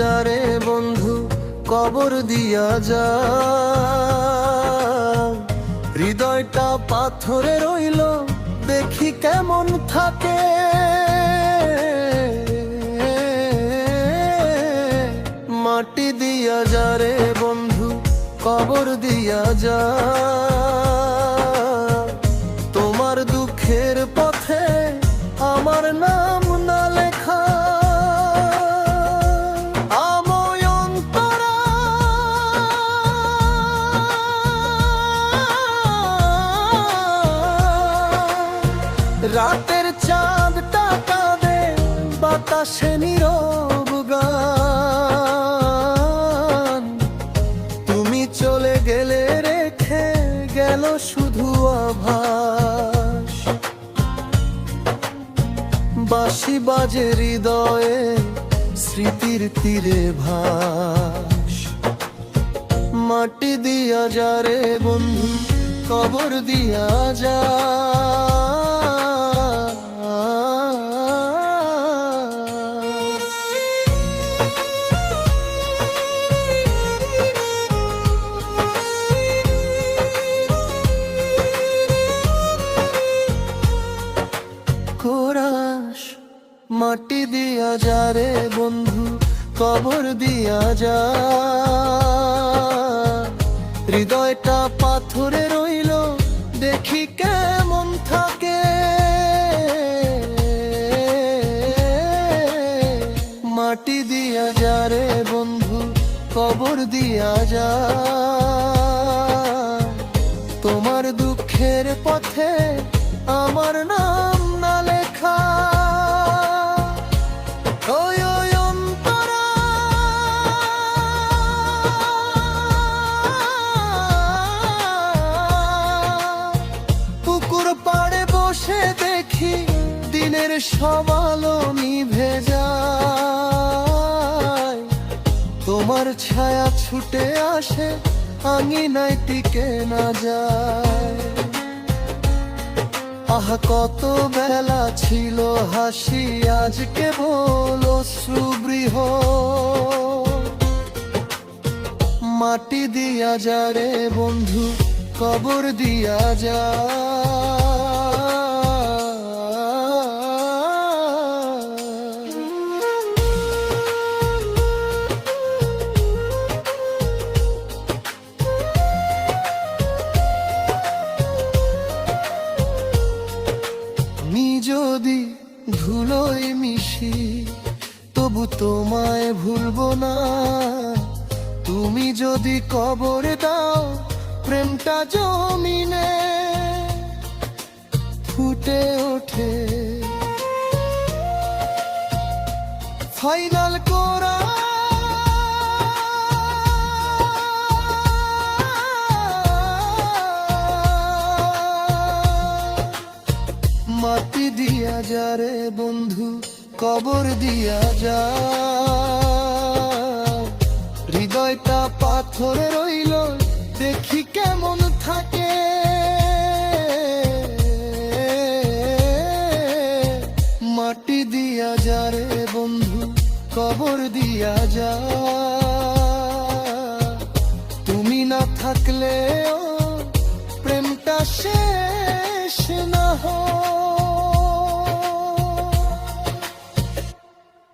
যা রে বন্ধু, কবর দিয়া যা। হৃদয়টা পাথরে রইল, দেখি কেমন থাকে। মাটি দিয়া যা রে বন্ধু, কবর দিয়া যা। তোমার দুঃখের পথে আমার না রাতের চাঁদটা কাঁদে বাতাসে নীরব গান। তুমি চলে গেলে রেখে গেল শুধু আভাস। বাঁশি বাজে হৃদয়ে স্মৃতির তীরে ভাস। মাটি দিয়া যা রে বন্ধু, কবর দিয়া যা। মাটি দিয়া যা রে বন্ধু, কবর দিয়া যা। হৃদয়টা পাথরে রইল, দেখি কেমন থাকে। মাটি দিয়া যা রে বন্ধু, কবর দিয়া যা। তোমার দুঃখের পথে আমার নাম দিনের সবালো নিভে যায়। তোমার ছায়া ছুটে আসে, আঙিনায় টিকে না যায়। আহ, কত বেলা ছিল হাসি আজকে বলো সুবৃহ মাটি দিয়া যা রে বন্ধু, কবর দিয়া যা ধুলোয় মিশি, তবু তোমায় ভুলবো না। তুমি যদি কবরে দাও, প্রেমটা জমিনে ফুটে ওঠে। ফাইনাল করা দিয়া যা রে বন্ধু কবর দিয়া যা হৃদয়টা পাথরে রইল, দেখি কেমন থাকে। মাটি দিয়া যা রে বন্ধু কবর দিয়া যা তুমি না থাকলেও প্রেমটা না